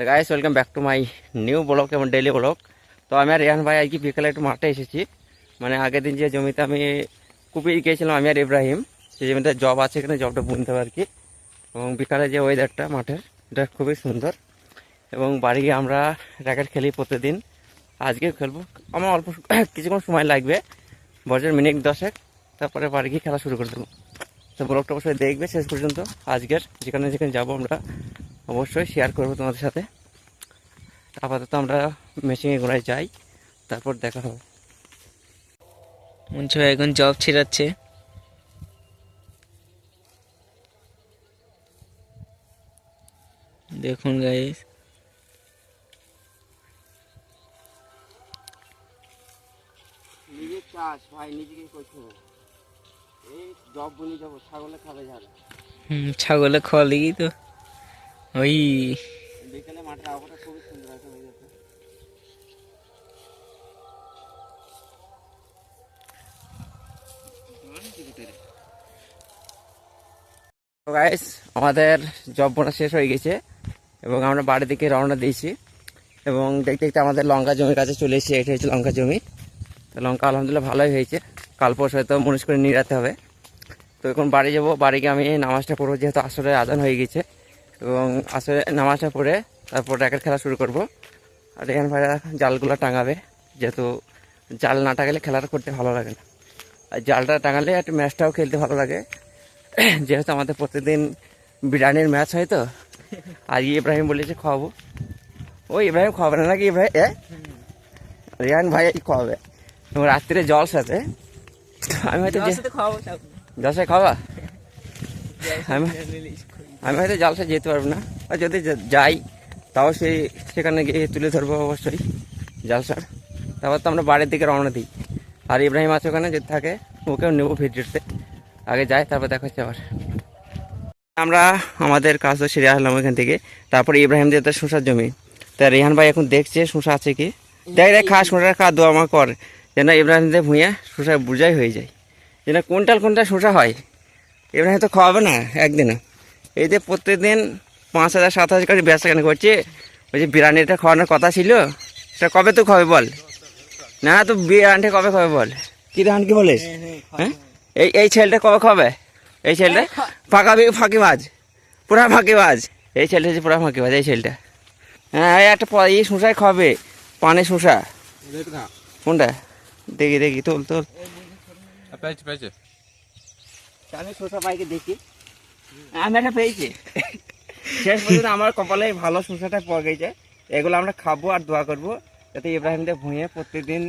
তো guys welcome back to my new blog এবং daily blog তো আমি আর রেহান ভাই আজকে বিকেলে একটু মাঠে এসেছি। মানে আগের দিন যে জমিতে আমি কুপিয়ে গিয়েছিলাম, আমি আর ইব্রাহিম সেই জমিতে জব আছে এখানে জবটা বুনতে আর কি। এবং বিকালে যে ওয়েদারটা মাঠের, এটা খুবই সুন্দর। এবং বাড়ি গিয়ে আমরা র্যাকেট খেলি প্রতিদিন। আজকে খেলব। আমার অল্প কিছুক্ষণ সময় লাগবে। বছর মিনিট দশেক। তারপরে বাড়ি গিয়ে খেলা শুরু করে দেবো। তো ব্লগটা অবশ্যই দেখবে শেষ পর্যন্ত। আজকের যেখানে যেখানে যাব আমরা অবশ্যই শেয়ার করব তোমাদের সাথে। আপাতত আমরা মেশিনে ঘোড়ায় যাই তারপর দেখা হবে। মঞ্চ এখন জব ছিড়াচ্ছে। দেখুন গাইস নিজের চাষ ভাই নিজেকে করতে এই জব বুনি যাব ছাগলে খাবে ঝাল হুম ছাগলে খাওয়া লেগেই তো। ওই বিকেলে মাঠের আবহাওয়াটা খুবই সুন্দর আছে ওয়েদারটা তো গাইস আমাদের জব বোনা শেষ হয়ে গেছে এবং আমরা বাড়ি থেকে রওনা দিয়েছি এবং দেখতে দেখতে আমাদের লঙ্কা জমির কাছে চলে এসেছি এটা হচ্ছে লঙ্কা জমি। তো লঙ্কা আলহামদুলিল্লাহ ভালোই হয়েছে। কাল পরশু হয়তো মনুষ করে নিয়ে যেতে হবে। তো এখন বাড়ি যাব বাড়ি গিয়ে আমি নামাজটা পড়ব যেহেতু আসলে আদান হয়ে গেছে। এবং আসলে নামাজটা পড়ে তারপর র্যাকেট খেলা শুরু করব। আর এখানে ভাইরা জালগুলো টাঙাবে যেহেতু জাল না টাঙালে খেলাটা করতে ভালো লাগে না। আর জালটা টাঙালে একটু ম্যাচটাও খেলতে ভালো লাগে। যেহেতু আমাদের প্রতিদিন বিরিয়ানির ম্যাচ হয় তো আর ইব্রাহিম বলেছে খাওয়াবো। ওই ইব্রাহিম খাওয়াবে না নাকি ইব্রাহিম এ? রিয়ান ভাই খাওয়াবে। এবং রাত্রিরে জল সাথে। আমি হয়তো যে জলসা খাওয়া আমি আমি হয়তো জলসা যেতে পারব না। আর যদি যাই, তাও সেই সেখানে গিয়ে তুলে ধরবো অবশ্যই জালসার তারপর তো আমরা বাড়ির দিকে রওনা দিই। আর ইব্রাহিম আছে ওখানে, যদি থাকে, ওকেও নেব ভিডিওতে আগে যাই, তারপর দেখা হচ্ছে আবার। আমরা আমাদের কাজ তো সেরে আসলাম ওইখান থেকে। তারপরে ইব্রাহিম দিয়ে তো শোষার জমি। তা রেহান ভাই এখন দেখছে শোষা আছে কি? দেখ দেখ, খা শোষা খা দোয়া মা কর। যেন ইব্রাহিম দিয়ে ভুঁয়ে শোষা বুঝাই হয়ে যায়। যেন কোনটাল কোনটা শোষা হয়। ইব্রাহিম তো খাওয়াবে না একদিনে। এই যে প্রত্যেকদিন পাঁচ হাজার সাত হাজার করে ব্যবসা কেন করছে। ওই যে বিরিয়ানিটা খাওয়ানোর কথা ছিল সেটা কবে তো খাবে বল? না তো বিরিয়ানিটা কবে খাবে বল? কি ধান কি বলিস? হ্যাঁ এই এই ছেলেটা কবে খাবে? এই ছেলেটা? ফাঁকা ফাঁকি মাছ পুরা ফাঁকি মাছ এই ছেলেটা হচ্ছে পুরা ফাঁকি মাছ এই ছেলেটা। হ্যাঁ এই একটা প- এই শোষায় খাবে পানে শোষা কোনটা? দেখি দেখি তোল তোল। শোষা পাইকে দেখি। আমি একটা পেয়েছি। শেষ পর্যন্ত আমার কপালে ভালো শোষাটা পাওয়া গেছে। এগুলো আমরা খাব আর দোয়া করব, যাতে ইব্রাহিমদের ভুঁয়ে প্রত্যেকদিন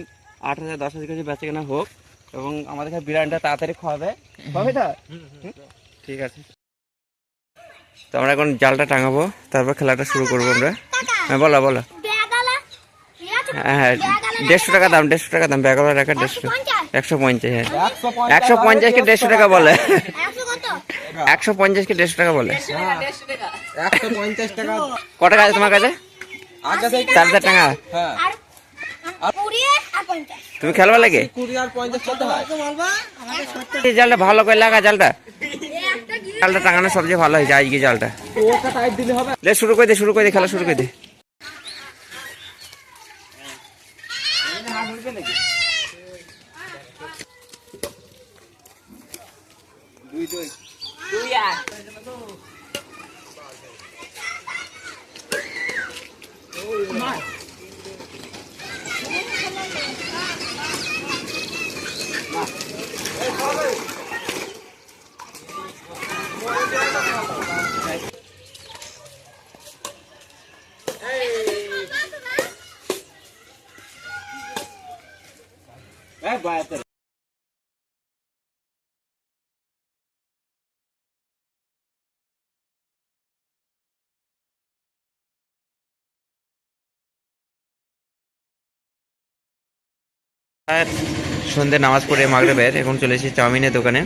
আট হাজার, দশ হাজার কেজি বেচা কেনা হোক এবং আমাদের কাছে বিরিয়ানিটা তাড়াতাড়ি খাওয়াবে। হবে তো? ঠিক আছে। তো আমরা এখন জালটা টাঙাবো, তারপর খেলাটা শুরু করব আমরা। হ্যাঁ বলো বলো। হ্যাঁ হ্যাঁ দেড়শো টাকা দাম, দেড়শো টাকা দাম। ব্যাগওয়ালা টাকা দেড়শো। একশো পঞ্চাশ হ্যাঁ। একশো পঞ্চাশকে দেড়শো টাকা বলে? একশো পঞ্চাশকে দেড়শো টাকা বলে? একশো পঞ্চাশ টাকা। ক টাকা আছে তোমার কাছে? থেকে চার হাজার টাকা। হ্যাঁ। তুমি খেলবা লাগে হয়। জালটা ভালো করে লাগা জালটা। জালটা টাঙানো সবচেয়ে ভালো হয়েছে আজকে জালটা। ওটা টাইট দিলে হবে। লে শুরু করে দে শুরু করে দে খেলা শুরু করে দে। that. Come on. Bye. সন্ধ্যে নামাজ পড়ে মাগরেবের এখন চলে এসেছি চাউমিনের দোকানে।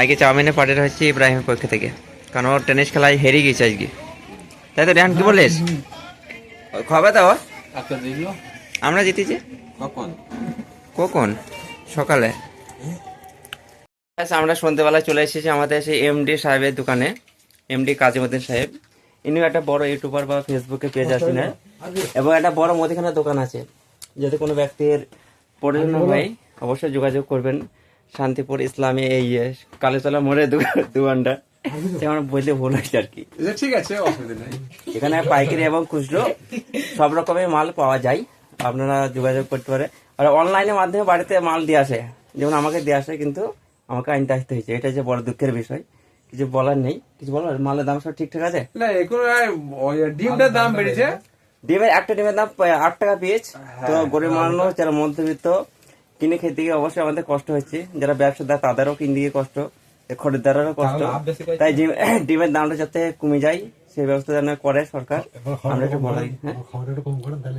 আজকে চাউমিনের পার্টিটা হচ্ছে ইব্রাহিমের পক্ষ থেকে। কারণ ওর টেনিস খেলায় হেরে গেছে আজকে। তাই তো রেহান কি বলিস? খবর তো? আচ্ছা আমরা জিতেছি। কখন? কখন? সকালে। ব্যাস, আমরা সন্ধ্যেবেলায় চলে এসেছি আমাদের সেই এমডি সাহেবের দোকানে এমডি কাজীমুদ্দিন সাহেব। ইনিও একটা বড় ইউটিউবার বা ফেসবুকে পেজ আছে না? এবং একটা বড় মুদিখানা দোকান আছে। যদি কোনো ব্যক্তির প্রয়োজন হয় অবশ্যই যোগাযোগ করবেন শান্তিপুর ইসলামী এই কালীতলা মোড়ে দোকানটা যেমন বললে ভুল হয়েছে আর কি। ঠিক আছে এখানে পাইকারি এবং খুচরো সব রকমের মাল পাওয়া যায়। আপনারা যোগাযোগ করতে পারে। আর অনলাইনের মাধ্যমে বাড়িতে মাল দিয়ে আসে। যেমন আমাকে দিয়ে আসে কিন্তু আমাকে আনতে আসতে হয়েছে। এটা হচ্ছে বড় দুঃখের বিষয়। কিছু বলার নেই। কিছু বলার? মালের দাম সব ঠিকঠাক আছে? না এখন ডিমটার দাম বেড়েছে। ডিমের একটা ডিমের দাম আট টাকা পিস। তো গরিব মানুষ যারা মধ্যবিত্ত কিনে খেতে গিয়ে অবশ্যই আমাদের কষ্ট হচ্ছে। যারা ব্যবসাদার তাদেরও কিনতে গিয়ে কষ্ট। খরিদ্দারেরও কষ্ট। তাই ডিম- ডিমের দামটা যাতে কমে যায় সেই ব্যবস্থা যেন করে সরকার। আমরা একটু বলাই হ্যাঁ।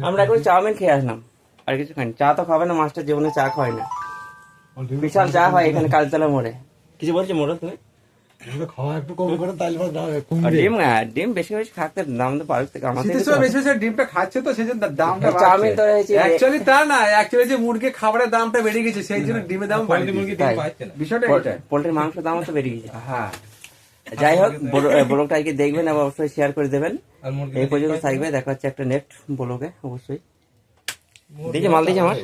আমরা এখন চাউমিন খেয়ে আসলাম আর কিছু খাইনি। চা তো খাবে না মাস্টার জীবনে চা খায় না। বিশাল চা হয় এখানে কালতলা মোড়ে। কিছু বলছি মোড়ে তুমি? খাওয়া একটু কম করে তাহলে পরে দাম আর কমবে ডিম হ্যাঁ, ডিম বেশি বেশি খাতে দাম তো পারুক থেকে আমাদের শীতের বেশি বেশি ডিমটা খাচ্ছে তো সেই দামটা চাউমিন তো রয়েছে। অ্যাকচুয়ালি তা না অ্যাকচুয়ালি যে মুরগি খাবারের দামটা বেড়ে গেছে সেই জন্য ডিমের দাম। বিষয়টা এটা পোল্ট্রির মাংসের দামও তো বেড়ে গেছে। হ্যাঁ। যাই হোক ব্লগটা আজকে দেখবেন এবং অবশ্যই শেয়ার করে দেবেন। এই পর্যন্ত থাকবে দেখা হচ্ছে একটা নেক্সট ব্লগে অবশ্যই। দেখি মাল দিয়েছে আমার।